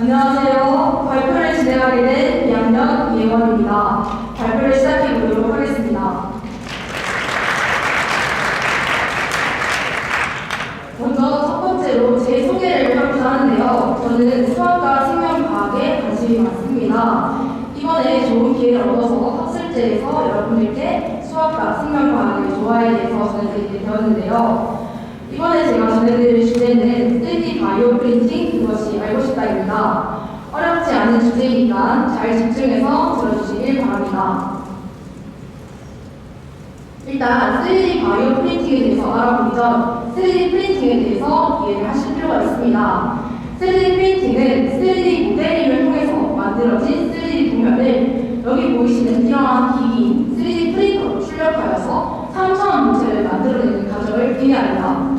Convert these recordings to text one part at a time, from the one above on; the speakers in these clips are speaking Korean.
안녕하세요. 발표를 진행하게 된 2학년 이혜원입니다. 발표를 시작해 보도록 하겠습니다. 먼저 첫 번째로 제 소개를 하고자 하는데요. 저는 수학과 생명과학에 관심이 많습니다. 이번에 좋은 기회를 얻어서 학술제에서 여러분들께 수학과 생명과학의 조화에 대해서 전해드리게 되었는데요. 이번에 제가 전해드릴 주제는 3D 바이오 프린팅 그것이 알고 싶다입니다. 어렵지 않은 주제이니까 잘 집중해서 들어주시길 바랍니다. 일단 3D 바이오 프린팅에 대해서 알아보기 전 3D 프린팅에 대해서 이해를 하실 필요가 있습니다. 3D 프린팅은 3D 모델링을 통해서 만들어진 3D 도면을 여기 보이시는 이러한 기기 3D 프린터로 출력하여서 3차원 모체를 만들어내는 과정을 의미합니다.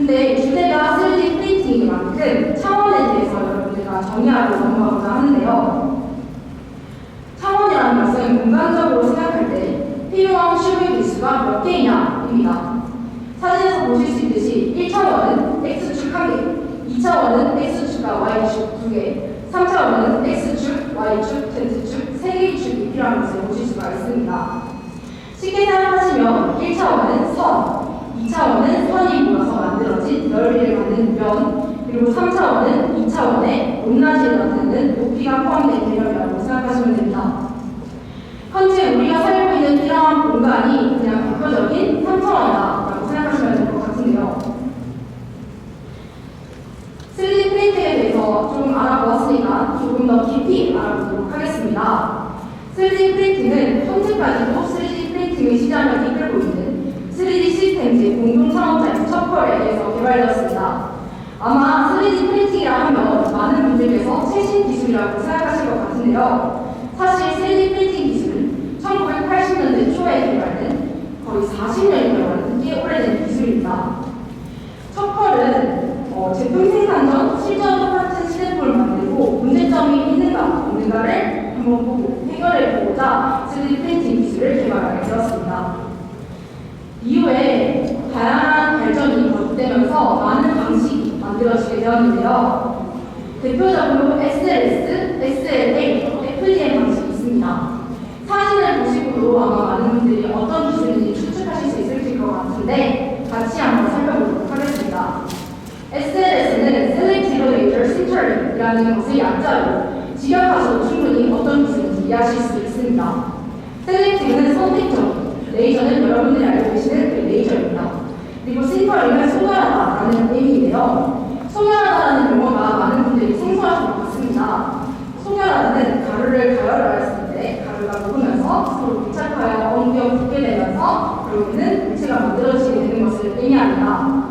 근데 주제가 3D 프린팅인 만큼 차원에 대해서 여러분들과 정의하고 넘어가고자 하는데요. 차원이라는 것은 공간적으로 생각할 때 필요한 슈의 개수가 몇 개이냐입니다. 사진에서 보실 수 있듯이 1차원은 X축 1개, 2차원은 X축과 Y축 2개, 3차원은 X축, Y축, Z축 3개의 축이 필요한 것을 보실 수가 있습니다. 쉽게 생각하시면 1차원은 선, 2차원은 선이 모여서 만들어진 넓이를 갖는 면, 그리고 3차원은 2차원의 높낮이를 나타내는 높이가 포함된 개념이라고 생각하시면 됩니다. 현재 우리가 살고 있는 이러한 공간이 그냥 대표적인 3차원이다라고 생각하시면 될 것 같은데요. 3D 프린팅에 대해서 좀 알아보았으니까 조금 더 깊이 알아보도록 하겠습니다. 3D 프린팅은 현재까지도 3D 프린팅의 시장을 이끌고 있는 3D 시스템즈 공동 창업자인 첩펄에 의해서 개발되었습니다. 아마 3D 프린팅이라 하면 많은 분들께서 최신 기술이라고 생각하실 것 같은데요. 사실 3D 프린팅 기술은 1980년대 초에 개발된 거의 40년이 걸린 꽤 오래된 기술입니다. 첩펄은 어, 제품 생산 전 실전 똑같은 시제품을 만들고 문제점이 있는가 없는가를 한번 보고 해결해 보고자 3D 프린팅 기술을 개발하게 되었습니다. 이후에 다양한 발전이 거듭되면서 많은 방식이 만들어지게 되었는데요. 대표적으로 SLS, SLA, FDM 방식이 있습니다. 사진을 보시고도 아마 많은 분들이 어떤 기술인지 추측하실 수 있을 것 같은데 같이 한번 살펴보도록 하겠습니다. SLS는 Select Laser Sintering-이라는 것을 약자로 직역하셔도 충분히 어떤 기술인지 이해하실 수 있습니다. 셀렉팅은 선택적, 레이저는 여러분들이 알고 계시는 그 레이저입니다. 그리고 신터링은 소멸하다라는 의미인데요. 소멸하다라는 용어가 많은 분들이 생소하실 것 같습니다. 소멸하다는 가루를 가열하였을 때 가루가 녹으면서 서로 밀착하여 엉겨 붙게 되면서 결국에는 물체가 만들어지게 되는 것을 의미합니다.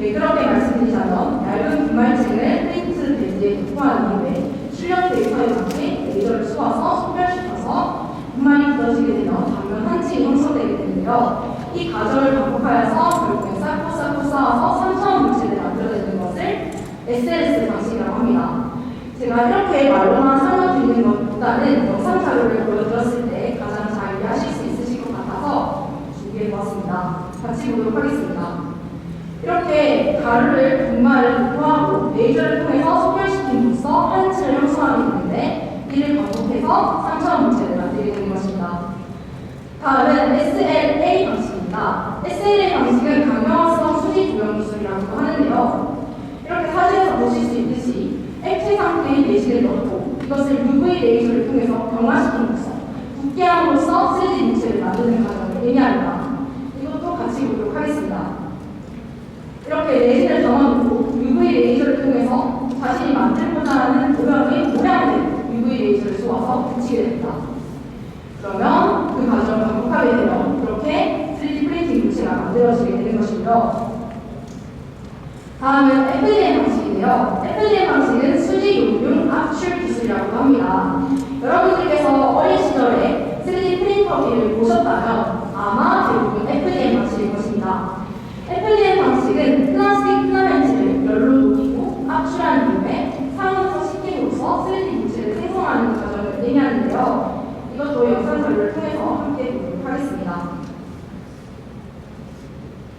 네, 그렇게 말씀드리자면 얇은 분말층을 프린트 베이지에 도포한 이후에 출력 데이터에 맞게 레이저를 쏘아서 소멸시켜서 분말이 굳어지게 되면 단면 한 층이 형성되게 되는데요. 이 과정을 반복하여서 결국엔 쌓고 쌓고 쌓아서 3차원 물체를 만들어내는 것을 SLS 방식이라고 합니다. 제가 이렇게 말로만 설명드리는 것 보다는 영상 자료를 보여드렸을 때 가장 잘 이해하실 수 있으실 것 같아서 준비해보았습니다. 같이 보도록 하겠습니다. 이렇게 가루를 분말을 도포하고 레이저를 통해서 소멸시킴으로써 한 층을 형성하게 되는데 이를 반복해서 3차원 물체를 만들게 것입니다. 다음은 SLA 방식입니다. SLA 방식은 강력성 수직 조형 기술이라고 하는데요. 이렇게 사진에서 보실 수 있듯이 액체 상태의 내시를 넣고 이것을 UV 레이저를 통해서 경화시킴으로써 굳게 함으로써 3D 물체를 만드는 과정을 의미합니다. 이것도 같이 보도록 하겠습니다. 이렇게 레진을 담아놓고 UV 레이저를 통해서 자신이 만들고자 하는 모양의 모양을 UV 레이저를 쏘아서 붙이게 됩니다. 그러면 그 과정을 반복하게 되면 이렇게 3D 프린팅 물체가 만들어지게 되는 것이고요. 다음은 FDM 방식인데요. FDM 방식은 기술이라고 합니다. 여러분들께서 어린 시절에 3D 프린터기를 보셨다면 아마 대부분 FDM 방식일 것입니다. FDM 방식은 플라스틱 필라멘트를 열로 녹이고 압출한 이후에 상온에서 식힘으로써 3D 물체를 생성하는 과정을 의미하는데요. 이것도 영상 자료를 통해서 함께 보도록 하겠습니다.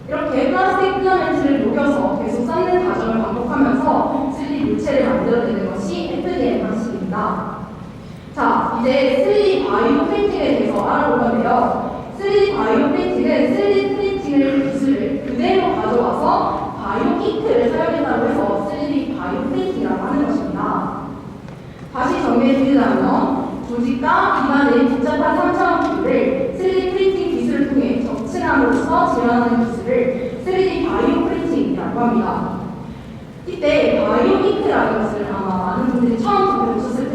이렇게 플라스틱 필라멘트를 녹여서 계속 쌓는 과정을 반복하면서 3D 물체를 만들어내는 것이 FDM 이제 3D 바이오 프린팅에 대해서 알아볼 건데요. 3D 바이오 프린팅은 3D 프린팅을 기술을 그대로 가져와서 바이오 잉크를 사용한다고 해서 3D 바이오 프린팅이라고 하는 것입니다. 다시 정리해 드리자면 조직과 기관의 복잡한 3차원 기술을 3D 프린팅 기술을 통해 적층함으로써 지원하는 기술을 3D 바이오 프린팅이라고 합니다. 이때 바이오 잉크라는 것을 아마 많은 분들이 처음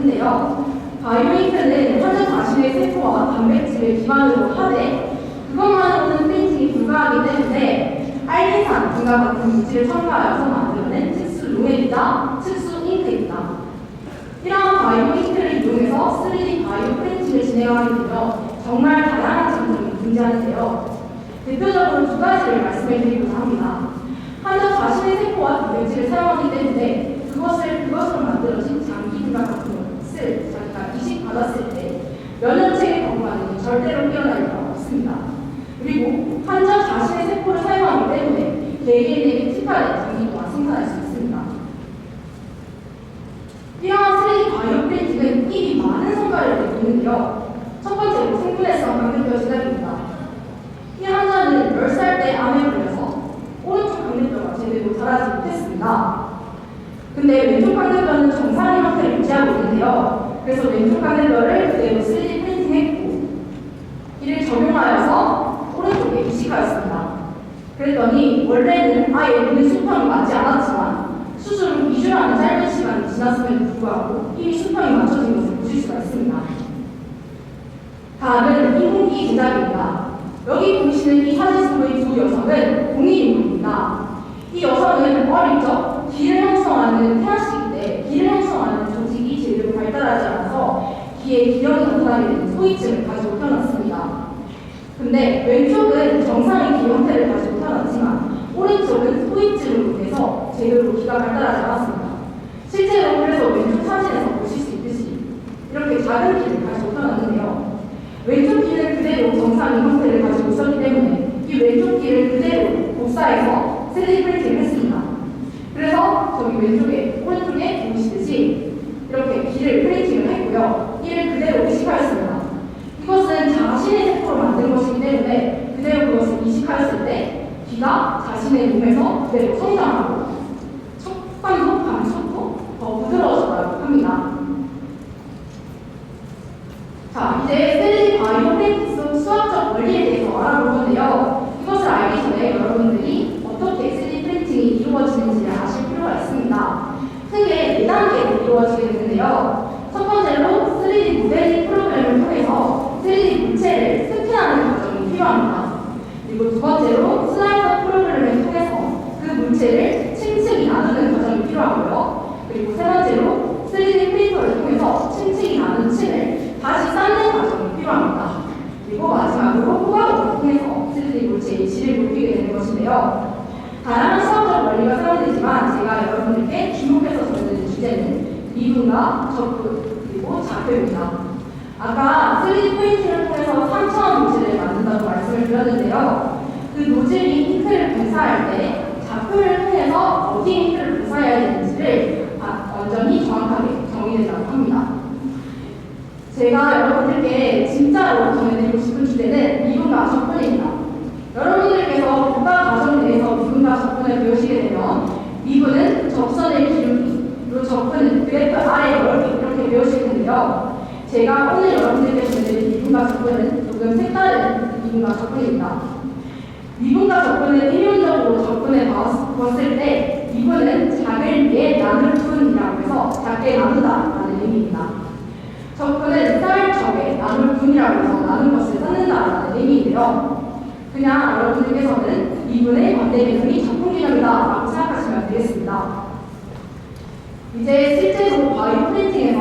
들어보셨을 텐데요. 바이오 잉크는 환자 자신의 세포와 단백질을 기반으로 하되 그것만으로는 프린팅이 불가하기 때문에 알리산 등과 같은 물질을 첨가하여서 만들어낸 특수 용액이다, 특수 잉크입니다. 이러한 바이오 잉크를 이용해서 3D 바이오 프린팅을 진행하게 되면 정말 다양한 장점이 등장하는데요. 대표적으로 두 가지를 말씀해 드리고자 합니다. 환자 자신의 세포와 단백질을 사용하기 때문에 그것을 그것으로 만들어진 장기들과 같은 것을 자기가 이식 받았을 때 면역체계 건강이 절대로 깨어날 리가 없습니다. 그리고 환자 자신의 세포를 사용하기 때문에 개개인에게 특화된 장기 또한 생산할 수 있습니다. 이러한 3D 바이오 프린팅은 이미 많은 성과를 내고 있는데요. 첫 번째로 생분해성 강력뼈 제작입니다. 이 환자는 10살 때 암에 걸려서 오른쪽 강력뼈가 제대로 자라지 못했습니다. 근데 왼쪽 강력뼈는 정상의 형태를 유지하고 있는데요. 그래서 왼쪽 강력뼈를 그대로 3D 프린팅했고 이를 적용하여서 오른쪽에 이식하였습니다. 그랬더니 원래는 아예 눈의 수평이 맞지 않았지만 수술 후 2주라는 짧은 시간이 지났음에도 불구하고 이미 수평이 맞춰진 것을 보실 수가 있습니다. 다음은 인공기 제작입니다. 여기 보시는 이 사진 속의 두 여성은 공인 인물입니다. 이 여성은 어릴 적 기를 형성하는 태아시기 때 기를 형성하는 조직이 제대로 발달하지 않아서 기에 기형이 나타나게 되는 소위증을 가지고 태어났습니다. 근데 왼쪽은 정상의 기 형태를 가지고 오른쪽은 소위증으로 인해서 제대로 기가 발달하지 않았습니다. 실제로 그래서 왼쪽 사진에서 보실 수 있듯이 이렇게 작은 기를 가지고 태어났는데요. 왼쪽 귀는 그대로 정상의 형태를 가지고 있었기 때문에 이 왼쪽 귀를 그대로 복사해서 3D 프린팅을 했습니다. 그래서 저기 왼쪽에, 오른쪽에 보시듯이 이렇게 귀를 프린팅을 했고요. 이를 그대로 이식하였습니다. 이것은 자신의 세포로 만든 것이기 때문에 그대로 그것을 이식하였을 때 자신의 몸에서 그대로 성장하고 촉감도 감촉도 더 부드러워졌다고 합니다. 자, 이제 3D 바이오 속 수학적 원리에 대해서 알아볼 건데요. 이것을 알기 전에 여러분들이 어떻게 3D 프린팅이 이루어지는지를 아실 필요가 있습니다. 크게 4단계로 이루어지게 되는데요. 첫 번째로 3D 모델링 프로그램을 통해서 3D 물체를 스캔하는 과정이 필요합니다. 그리고 두 번째로 슬라이더 프로그램을 통해서 그 물체를 층층이 나누는 과정이 필요하고요. 그리고 세 번째로 3D 프린터를 통해서 층층이 나눈 층을 다시 쌓는 과정이 필요합니다. 그리고 마지막으로 호각을 통해서 3D 물체의 질을 높이게 것인데요. 다양한 수학적 원리가 사용되지만 제가 여러분들께 주목해서 전해드릴 주제는 미분과 적분 그리고 좌표입니다. 아까 3D 프린팅을 통해서 3차원 노즐을 만든다고 말씀을 드렸는데요. 그 노즐이 잉크를 분사할 때 좌표를 통해서 어디 잉크를 분사해야 되는지를 아, 완전히 정확하게 정의된다고 합니다. 제가 여러분들께 진짜로 전해드리고 싶은 주제는 미분과 적분입니다. 여러분들께서 국가 과정 내에서 미분과 적분을 배우시게 되면 미분은 적선의 기울기, 그리고 적분은 그래프 아래 넓이 이렇게 배우실 텐데요. 제가 오늘 여러분들께 전해드릴 미분과 적분은 조금 색다른 미분과 적분입니다. 미분과 적분은 일용적으로 적분을 봤을 때 미분은 작을 위해 나눌 분이라고 해서 작게 나눈다라는 의미입니다. 적분은 쌓을 적에 나눌 분이라고 해서 나눈 것을 쌓는다라는 의미인데요. 그냥 여러분들께서는 미분의 반대 개념이 적분 개념이다 라고 생각하시면 되겠습니다. 이제 실제로 바이오 프린팅에서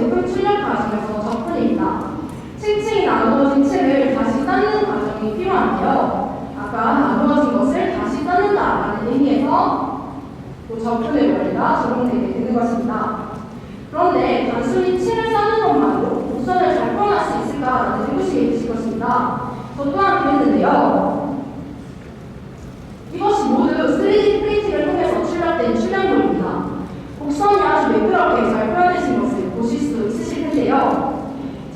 제품 출력 과정에서 접근입니다. 층층이 나누어진 책을 다시 닦는 과정이 필요한데요. 아까 나누어진 것을 다시 닦는다라는 의미에서 접근의 원리가 적용되게 되는 것입니다. 그런데 단순히 층을 쌓는 것만으로 우선을 잘 표현할 수 있을까라는 의구심이 드실 것입니다. 저 또한 그랬는데요.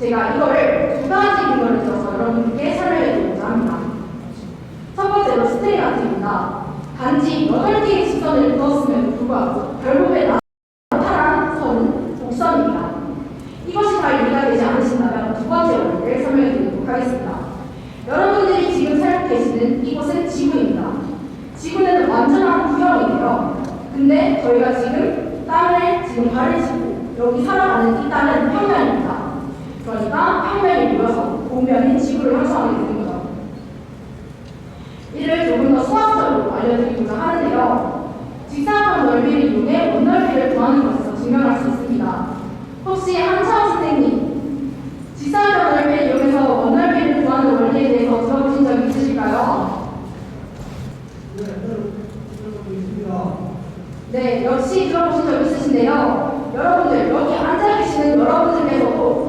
제가 이거를 두 가지 근거를 들어서 여러분께 설명해 드리고자 합니다. 첫 번째로 스트링 아트입니다. 단지 8개의 직선을 두었음에도 불구하고 결국에 나타난 선은 곡선입니다. 이것이 다 이해가 되지 않으신다면 두 번째 원리를 설명해 드리도록 하겠습니다. 여러분들이 지금 살고 계시는 이곳은 지구입니다. 지구는 완전한 구형이에요. 근데 저희가 지금 땅을 지금 발을 짚고 여기 살아가는 이 땅은 평면입니다. 그러니까 평면이 모여서 공면인 지구를 형성하게 되는 거죠. 이를 조금 더 수학적으로 알려드리고자 하는데요. 직사각 넓이를 이용해 원넓이를 구하는 것에서 증명할 수 있습니다. 혹시 한차원 선생님, 직사각 넓이를 이용해서 원넓이를 구하는 원리에 대해서 들어보신 적 있으실까요? 네, 있습니다. 네, 역시 들어보신 적 있으신데요. 여러분들, 여기 앉아 계시는 여러분들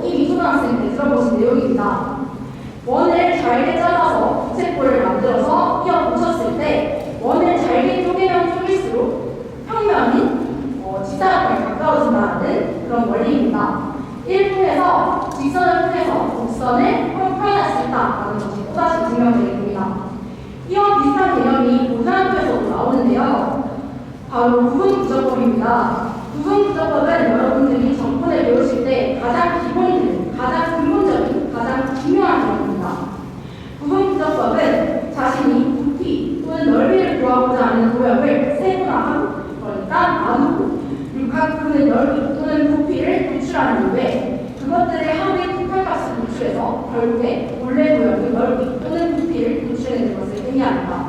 이 미초등학생 때 들어보신 내용입니다. 원을 잘게 잘라서 부채꼴을 만들어서 이어 붙였을 때 원을 잘게 쪼개면 쪼갤수록 평면인 어, 직사각형에 가까워진다는 그런 원리입니다. 이를 통해서 직선을 통해서 곡선을 표현할 수 있다는 것이 또다시 증명되게 됩니다. 이와 비슷한 개념이 고등학교에서도 나오는데요. 바로 부분 부적법입니다. 부분 부적법은 여러분들이 정권을 배우실 때 가장 기본이 되는, 가장 근본적인, 가장 중요한 개념입니다. 부적법은 자신이 부피 또는 넓이를 구하고자 하는 도형을 세분화하고, 그러니까 나누고, 그리고 각 부분의 넓이 또는 부피를 도출하는 이후에 그것들의 합의 극한값을 도출해서 결국에 본래 도형의 넓이 또는 부피를 도출해내는 것을 의미합니다.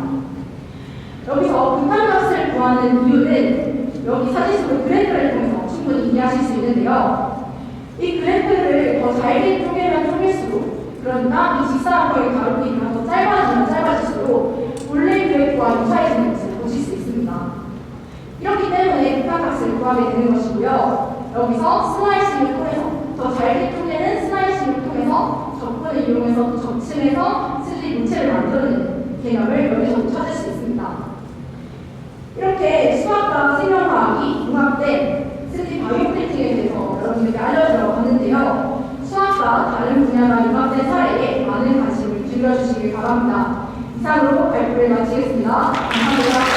여기서 극한값을 구하는 이유는 여기 사진 속의 그래프를 통해서 충분히 이해하실 수 있는데요. 이 그래프를 더 잘게 쪼개면 쪼갤수록 그러니까 이 직사각형의 가로길이가 더 짧아지면 짧아질수록 원래 그래프와 유사해지는 것을 보실 수 있습니다. 이렇기 때문에 극한값을 구하게 되는 것이고요. 여기서 슬라이싱을 통해서 더 잘게 쪼개는 슬라이싱을 통해서 접근을 이용해서 또 접층해서 3D 물체를 만들어내는 개념을 여기서 찾을 수 있습니다. 이렇게 수학과 생명과학이 융합된 3D 바이오 프린팅에 대해서 여러분들께 알려드려 봤는데요. 수학과 다른 분야 가 융합된 사례에 많은 관심을 기울여주시길 바랍니다. 이상으로 발표를 마치겠습니다. 감사합니다.